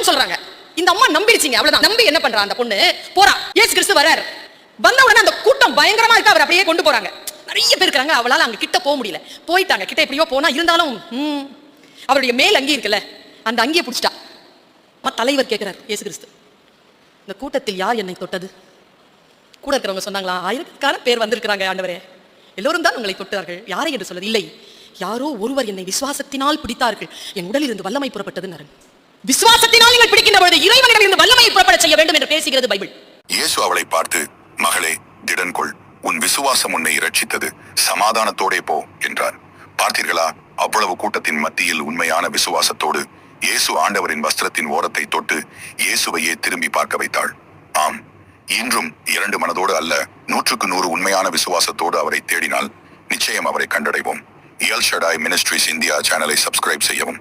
போறோம்னு சொல்றாங்க. இந்த அம்மா நம்பிடுச்சிங்க அவ்வளவுதான். நம்பி என்ன பண்றா அந்த பொண்ணு? போறா. ஏசு கிறிஸ்து வராரு வந்த உடனே அந்த கூட்டம் பயங்கரமா இருக்கு. அவர் அப்படியே கொண்டு போறாங்க. நிறைய பேர் இருக்காங்க அவளால அங்க கிட்ட போக முடியல. போயிட்டாங்க. கிட்ட எப்படியோ போனா இருந்தாலும் அவருடைய மேல் அங்கி இருக்குல்ல அந்த அங்கியை பிடிச்சிட்டா. அம்மா, தலைவர் கேட்கிறார் ஏசு கிறிஸ்து. இந்த கூட்டத்தில் யார் என்னை தொட்டது? கூட இருக்கிறவங்க சொன்னாங்களா ஆயிரக்கணக்கான பேர் வந்திருக்கிறாங்க ஆண்டவரே. எல்லோரும் தான் உங்களை தொட்டார்கள். யாரை என்று சொல்வது? இல்லை. யாரோ ஒருவர் என்னை விசுவாசத்தினால் பிடித்தார்கள். என் உடலில் இருந்து வல்லமை புறப்பட்டது விசுவாசத்தினால் நீங்கள் பிடிக்கின்ற பொழுது இறைவனிடம் இருந்து வல்லமையை புறப்பட செய்ய வேண்டும் என்று பேசுகிறது பைபிள். இயேசு அவளை பார்த்து மகளே திடன் கொள். உன் விசுவாசம் உன்னை இரட்சித்தது. சமாதானத்தோடே போ என்றார். பார்த்தீர்களா? அவ்வளவு கூட்டத்தின் மத்தியில் உண்மையான விசுவாசத்தோடு இயேசு ஆண்டவரின் வஸ்திரத்தின் ஓரத்தை தொட்டு இயேசுவையே திரும்பி பார்க்க வைத்தாள். ஆம். இன்றும் இரண்டு மனதோடு அல்ல நூற்றுக்கு நூறு உண்மையான விசுவாசத்தோடு அவரை தேடினால் நிச்சயம் அவரை கண்டடைவோம். இயல் ஷடாய் மினிஸ்ட்ரிஸ் இந்தியா சேனலை சப்ஸ்கிரைப் செய்யவும்.